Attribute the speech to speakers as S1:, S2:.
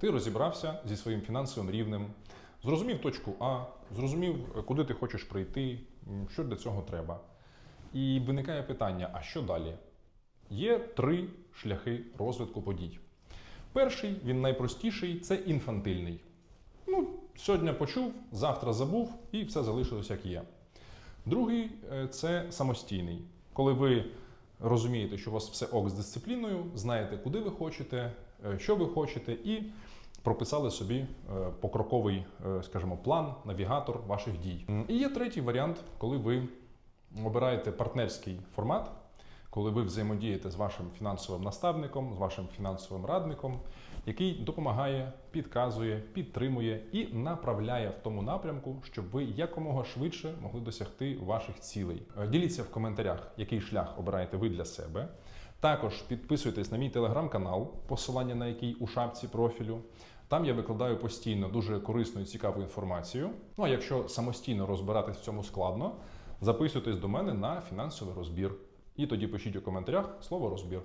S1: Ти розібрався зі своїм фінансовим рівнем, зрозумів точку А, зрозумів, куди ти хочеш прийти, що для цього треба. І виникає питання: а що далі? Є три шляхи розвитку подій. Перший, він найпростіший, це інфантильний. Ну, сьогодні почув, завтра забув, і все залишилось як є. Другий е, це самостійний, коли ви розумієте, що у вас все ок з дисципліною, знаєте, куди ви хочете, що ви хочете, і прописали собі е, покроковий, е, скажімо, план, навігатор ваших дій. І є третій варіант, коли ви обираєте партнерський формат, коли ви взаємодієте з вашим фінансовим наставником, з вашим фінансовим радником, який допомагає, підказує, підтримує і направляє в тому напрямку, щоб ви якомога швидше могли досягти ваших цілей. Е, Діліться в коментарях, який шлях обираєте ви для себе. Також підписуйтесь на мій телеграм-канал, посилання на який у шапці профілю. Там я викладаю постійно дуже корисну і цікаву інформацію. Ну а якщо самостійно розбиратись в цьому складно, записуйтесь до мене на фінансовий розбір. І тоді пишіть у коментарях слово розбір.